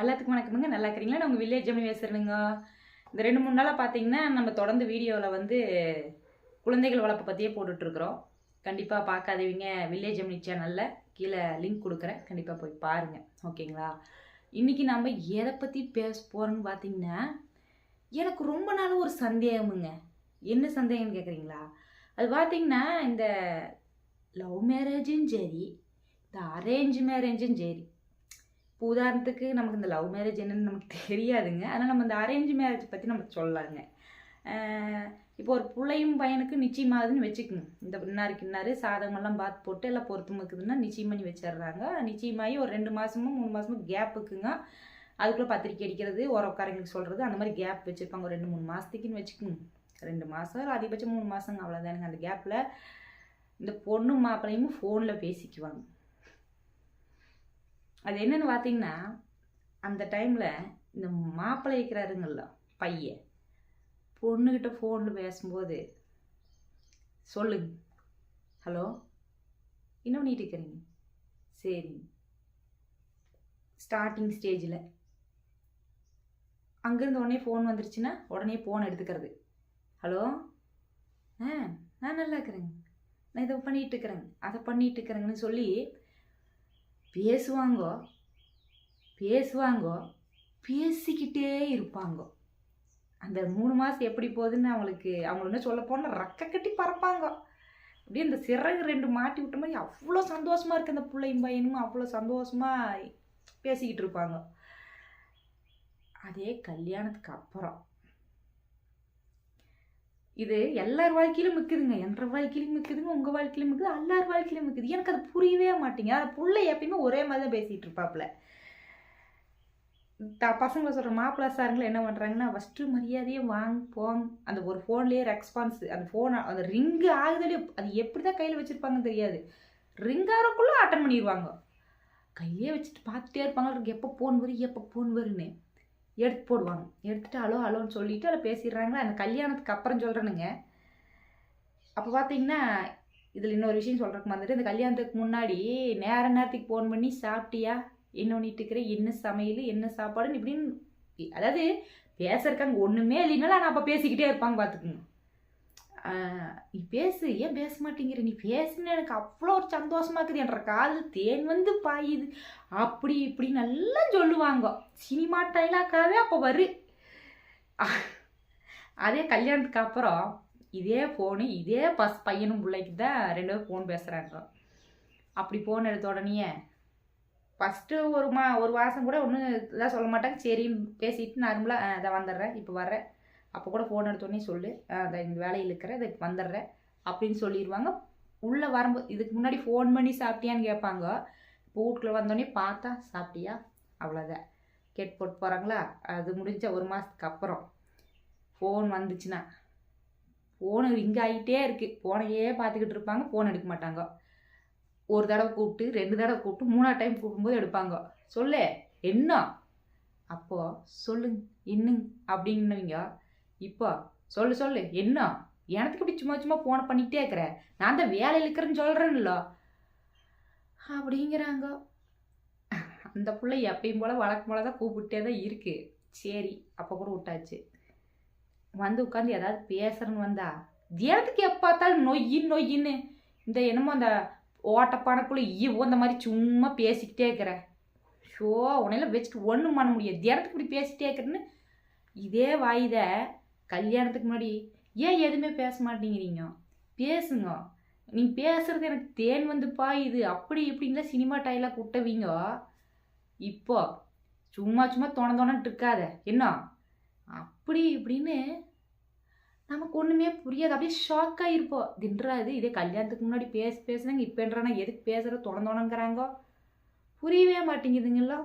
எல்லாத்துக்கும் வணக்கமுங்க. நல்லா இருக்கிறீங்களா? நான் உங்கள் வில்லேஜ் ஜெமினி பேசுகிறேங்க இந்த ரெண்டு மூணு நாளாக பார்த்தீங்கன்னா நம்ம தொடர்ந்து வீடியோவில் வந்து குழந்தைகள் வளர்ப்பை பற்றியே போட்டுட்ருக்குறோம். கண்டிப்பாக பார்க்காதவங்க வில்லேஜ் ஜெமினி சேனலில் கீழே லிங்க் கொடுக்குறேன். கண்டிப்பாக போய் பாருங்கள் ஓகேங்களா? இன்றைக்கி நம்ம எதை பற்றி பேச போகிறோன்னு பார்த்தீங்கன்னா எனக்கு ரொம்ப நாள் ஒரு சந்தேகமுங்க. என்ன சந்தேகம்னு கேட்குறீங்களா அது பார்த்தீங்கன்னா இந்த லவ் மேரேஜும் சரி இந்த அரேஞ்ச் மேரேஜும் சரி இப்போ உதாரணத்துக்கு நமக்கு இந்த லவ் மேரேஜ் என்னன்னு நமக்கு தெரியாதுங்க. ஆனால் நம்ம இந்த அரேஞ்ச் மேரேஜ் பற்றி நம்ம சொல்லலாங்க. இப்போ ஒரு பிள்ளையும் பையனுக்கு நிச்சயமாகுதுன்னு வச்சுக்கோங்க இந்த இன்னாருக்கு இன்னாரு சாதகமெல்லாம் பார்த்து போட்டு எல்லாம் பொருத்தமுக்குதுன்னா நிச்சயம் பண்ணி வச்சிடுறாங்க. நிச்சயமாகி ஒரு ரெண்டு மாதமும் மூணு மாதமும் கேப் இருக்குங்க. அதுக்குள்ளே பத்திரிக்கை அடிக்கிறது உறவுக்காரங்களுக்கு சொல்கிறது அந்த மாதிரி கேப் வச்சுருப்பாங்க. ஒரு ரெண்டு மூணு மாதத்துக்குன்னு வச்சுக்கோங்க ரெண்டு மாதம் அதிகபட்சம் மூணு மாதங்க அவ்வளோதானுங்க அந்த கேப்பில் இந்த பொண்ணும் மாப்பிள்ளையும் ஃபோனில் பேசிக்குவாங்க. அது என்னன்னு பார்த்தீங்கன்னா அந்த டைமில் இந்த மாப்பிள்ளை இருக்கிறாருங்கள்ல பையன். பொண்ணுக்கிட்ட ஃபோனில் பேசும்போது சொல்லுங்க ஹலோ என்ன பண்ணிட்டு இருக்கிறீங்க? சரி. ஸ்டார்டிங் ஸ்டேஜில் அங்கேருந்து உடனே ஃபோன் வந்துருச்சுன்னா உடனே ஃபோன் எடுத்துக்கிறது. ஹலோ ஆ நான் நல்லா இருக்கிறேங்க. நான் இதை பண்ணிகிட்டு இருக்கிறேங்க. அதை பண்ணிகிட்டு இருக்கிறேங்கன்னு சொல்லி பேசுவாங்கோ. பேசுவாங்கோ. பேசிக்கிட்டே இருப்பாங்க. அந்த மூணு மாதம் எப்படி போகுதுன்னு அவங்களுக்கு அவங்கள என்ன சொல்ல போனால் ரக்க கட்டி பறப்பாங்க. அப்படியே அந்த சிறகு ரெண்டு மாட்டி விட்ட மாதிரி அவ்வளோ சந்தோஷமாக இருக்குது அந்த பிள்ளையும் பையனும். அவ்வளோ சந்தோஷமாக பேசிக்கிட்டு இருப்பாங்க. அதே கல்யாணத்துக்கு அப்புறம் இது எல்லார் வாழ்க்கையிலும் மிக்குதுங்க. என்ற வாழ்க்கையிலும் மிக்குதுங்க உங்கள் வாழ்க்கையிலும் மிக்குது எல்லார் வாழ்க்கையிலும் மிக்குது. எனக்கு அது புரியவே மாட்டேங்குது. அந்த பிள்ளை எப்பயுமே ஒரே மாதிரி தான் பேசிகிட்டு இருப்பாப்புல. த பசங்களை சொல்கிற மாப்பிள்ளை சாருங்களை என்ன பண்ணுறாங்கன்னா ஃபஸ்ட்டு மரியாதையே வாங்க போங் அந்த ஒரு ஃபோன்லேயே ரெஸ்பான்ஸ் அந்த ஃபோன் அந்த ரிங்கு ஆகுதுலேயே அது எப்படி தான் கையில் வச்சுருப்பாங்கன்னு தெரியாது. ரிங் ஆகிறக்குள்ளே அட்டன் பண்ணிடுவாங்க கையே வச்சுட்டு பார்த்துட்டே இருப்பாங்க. எப்போ ஃபோன் வரும் எப்போ ஃபோன் வருன்னு எடுத்து போடுவாங்க. எடுத்துட்டு ஹலோ ஹலோன்னு சொல்லிவிட்டு அதில் பேசிடுறாங்களா? அந்த கல்யாணத்துக்கு அப்புறம் சொல்கிறேனுங்க அப்போ பார்த்தீங்கன்னா இதில் இன்னொரு விஷயம் சொல்கிறதுக்கு வந்துட்டு இந்த கல்யாணத்துக்கு முன்னாடி நேர நேரத்துக்கு ஃபோன் பண்ணி சாப்பிட்டியா? என்ன பண்ணிட்டுருக்கிற என்ன சமையல்? என்ன சாப்பாடுன்னு இப்படின்னு அதாவது பேசுறதுக்கு அங்கே ஒன்றுமே இல்லைனாலும் ஆனால் அப்போ பேசிக்கிட்டே இருப்பாங்க பார்த்துக்குங்க நீ பேசு ஏன் பேச மாட்டேங்கிற? நீ பேசுன்னு எனக்கு அவ்வளோ ஒரு சந்தோஷமா இருக்குது. என்ற காது தேன் வந்து பாயுது. அப்படி இப்படி நல்லா சொல்லுவாங்க. சினிமா டைலாக்காகவே அப்போ வரு. அதே கல்யாணத்துக்கு அப்புறம் இதே ஃபோனு இதே பஸ் பையனும் பிள்ளைக்கு தான் ரெண்டு பேரும் ஃபோன் பேசுகிறாங்க அப்படி ஃபோன் எடுத்த உடனே ஃபஸ்ட்டு ஒரு மா ஒரு மாதம் கூட ஒன்றும் இதாக சொல்ல மாட்டாங்க. சரின்னு பேசிட்டு நார்மலாக இதை வந்துடுறேன். இப்போ வர்றேன். அப்போ கூட ஃபோன் எடுத்தோடனே சொல்லு. அதை இந்த வேலையில் இருக்கிறேன் இதுக்கு வந்துடுறேன் அப்படின்னு சொல்லிடுவாங்க. உள்ளே வரும்போது இதுக்கு முன்னாடி ஃபோன் பண்ணி சாப்பிட்டியான்னு கேட்பாங்க. இப்போ வீட்டுக்குள்ளே வந்தோடனே பார்த்தா சாப்பிட்டியா? அவ்வளோதான் கேட் போட்டு போகிறாங்களா அது முடிஞ்ச ஒரு மாதத்துக்கு அப்புறம். ஃபோன் வந்துச்சுன்னா ஃபோனு ரிங் ஆகிட்டே இருக்குது ஃபோனையே பார்த்துக்கிட்டு இருப்பாங்க ஃபோன் எடுக்க மாட்டாங்க. ஒரு தடவை கூப்பிட்டு ரெண்டு தடவை கூப்பிட்டு மூணாவது டைம் கூப்பிடும்போது எடுப்பாங்க. சொல்லு என்ன? அப்போது சொல்லுங்க என்னங்க அப்படின்னவங்க. இப்போ சொல்லு சொல்லு என்ன? எனக்கு இப்படி சும்மா சும்மா ஃபோனை பண்ணிக்கிட்டே இருக்கிற? நான் தான் வேலையில் இருக்கிறேன்னு சொல்கிறேன்ல அப்படிங்கிறாங்க. அந்த பிள்ளை எப்பயும் போல் வழக்கம் போல தான் கூப்பிட்டே தான் இருக்குது சரி அப்போ கூட விட்டாச்சு. வந்து உட்காந்து ஏதாவது பேசுறேன்னு வந்தா தினத்துக்கு எப்போ பார்த்தாலும் நொய்யின்னு நொய்யின்னு? இந்த என்னமோ அந்த ஓட்டப்பானக்குள்ளே ஈவோ அந்த மாதிரி சும்மா பேசிக்கிட்டே இருக்கிற? ஷோ உன்னையெல்லாம் வச்சுட்டு ஒன்றும் பண்ண முடியாது. தினத்துக்கு இப்படி பேசிக்கிட்டே இருக்கிறேன்னு? இதே வாயுதை கல்யாணத்துக்கு முன்னாடி ஏன் எதுவுமே பேச மாட்டேங்கிறீங்க? பேசுங்க. நீங்கள் பேசுறது எனக்கு தேன் வந்து பாயுது. அப்படி இப்படின்லாம் சினிமா டைலாக் விட்டவீங்க. இப்போ சும்மா சும்மா தோண தோணன்ட்டு இருக்காத. என்ன? அப்படி இப்படின்னு நமக்கு ஒன்றுமே புரியாது. அப்படியே ஷாக்காக இருப்போம் தின்றாது இதே கல்யாணத்துக்கு முன்னாடி பேசி பேசுனாங்க. இப்போன்றானா எதுக்கு பேசுகிற தொடர்ந்தோணுங்கிறாங்க புரியவே மாட்டேங்குதுங்களோ?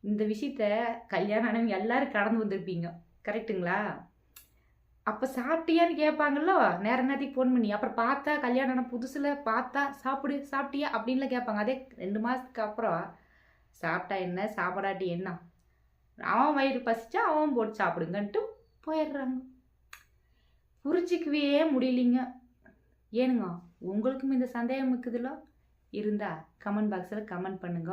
இந்த விஷயத்த கல்யாணம் ஆனவங்க எல்லாரும் கடந்து வந்திருப்பீங்க. கரெக்ட்டுங்களா அப்போ சாப்பிட்டியான்னு கேட்பாங்கல்ல? நேர நேரத்துக்கு ஃபோன் பண்ணி அப்புறம் பார்த்தா கல்யாணம் ஆன புதுசில் பார்த்தா சாப்பிடு சாப்பிட்டியா அப்படின்லாம் கேட்பாங்க. அதே ரெண்டு மாதத்துக்கு அப்புறம் சாப்பிட்டா என்ன சாப்பிடாட்டி என்ன? அவன் வயிறு பசிச்சா அவன் போட்டு சாப்பிடுங்கன்ட்டு போயிடுறாங்க. புரிஞ்சிக்கவே முடியலிங்க. ஏனுங்க உங்களுக்கும் இந்த சந்தேகம் இருக்குதுல்ல இருந்தால் கமெண்ட் பாக்ஸில் கமெண்ட் பண்ணுங்க.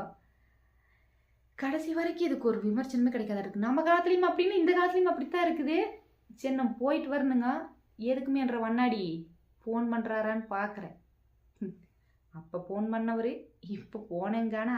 கடைசி வரைக்கும் இதுக்கு ஒரு விமர்சனமே கிடைக்காத. இருக்குது நம்ம காலத்துலேயும் அப்படின்னு இந்த காலத்துலயும் அப்படித்தான் இருக்குது. சரி நம்ம போயிட்டு வரணுங்க. எதுக்குமே என்ற வண்ணாடி ஃபோன் பண்ணுறாரான்னு பார்க்குறேன் அப்போ ஃபோன் பண்ணவர் இப்போ போனேங்கான